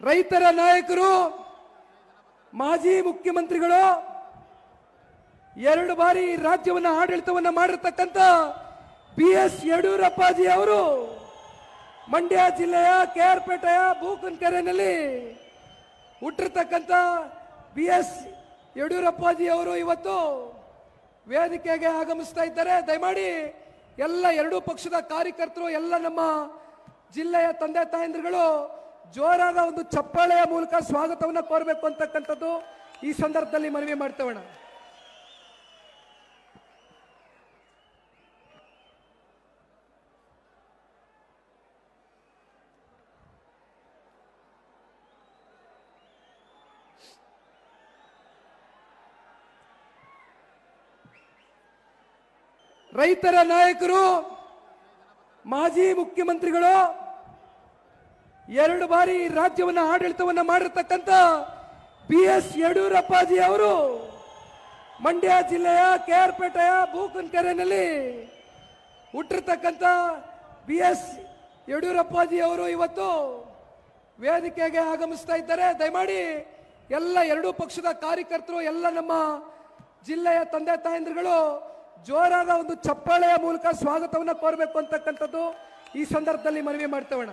ರೈತರ ನಾಯಕರು, ಮಾಜಿ ಮುಖ್ಯಮಂತ್ರಿಗಳು, ಎರಡು ಬಾರಿ ರಾಜ್ಯವನ್ನ ಆಡಳಿತವನ್ನ ಮಾಡಿರ್ತಕ್ಕಂಥ ಬಿ ಎಸ್ ಯಡಿಯೂರಪ್ಪಾಜಿ ಅವರು ಮಂಡ್ಯ ಜಿಲ್ಲೆಯ ಕೆಆರ್ಪೇಟೆಯ ಬೂಕನ್ಕೆರೆನಲ್ಲಿ ಹುಟ್ಟಿರ್ತಕ್ಕಂಥ ಬಿ ಎಸ್ ಯಡಿಯೂರಪ್ಪಾಜಿ ಅವರು ಇವತ್ತು ವೇದಿಕೆಗೆ ಆಗಮಿಸ್ತಾ ಇದ್ದಾರೆ. ದಯಮಾಡಿ ಎಲ್ಲ ಎರಡೂ ಪಕ್ಷದ ಕಾರ್ಯಕರ್ತರು, ಎಲ್ಲ ನಮ್ಮ ಜಿಲ್ಲೆಯ ತಂದೆ ತಾಯಂದಿರುಗಳು ಜೋರಾದ ಒಂದು ಚಪ್ಪಾಳೆಯ ಮೂಲಕ ಸ್ವಾಗತವನ್ನು ಕೋರಬೇಕು ಅಂತಕ್ಕಂಥದ್ದು ಈ ಸಂದರ್ಭದಲ್ಲಿ ಮನವಿ ಮಾಡ್ತೇವಣ ರೈತರ ನಾಯಕರು, ಮಾಜಿ ಮುಖ್ಯಮಂತ್ರಿಗಳು ಎರಡು ಬಾರಿ ರಾಜ್ಯವನ್ನ ಆಡಳಿತವನ್ನ ಮಾಡಿರ್ತಕ್ಕಂಥ ಬಿ ಎಸ್ ಯಡಿಯೂರಪ್ಪಾಜಿ ಅವರು ಮಂಡ್ಯ ಜಿಲ್ಲೆಯ ಕೆಆರ್ಪೇಟೆಯ ಬೂಕನ್ಕೆರೆನಲ್ಲಿ ಹುಟ್ಟಿರ್ತಕ್ಕಂಥ ಬಿ ಎಸ್ ಯಡಿಯೂರಪ್ಪಾಜಿ ಅವರು ಇವತ್ತು ವೇದಿಕೆಗೆ ಆಗಮಿಸ್ತಾ ಇದ್ದಾರೆ. ದಯಮಾಡಿ ಎಲ್ಲ ಎರಡೂ ಪಕ್ಷದ ಕಾರ್ಯಕರ್ತರು, ಎಲ್ಲ ನಮ್ಮ ಜಿಲ್ಲೆಯ ತಂದೆ ತಾಯಂದಿರುಗಳು ಜೋರಾದ ಒಂದು ಚಪ್ಪಾಳೆಯ ಮೂಲಕ ಸ್ವಾಗತವನ್ನು ಕೋರಬೇಕು ಅಂತಕ್ಕಂಥದ್ದು ಈ ಸಂದರ್ಭದಲ್ಲಿ ಮನವಿ ಮಾಡ್ತೇವಣ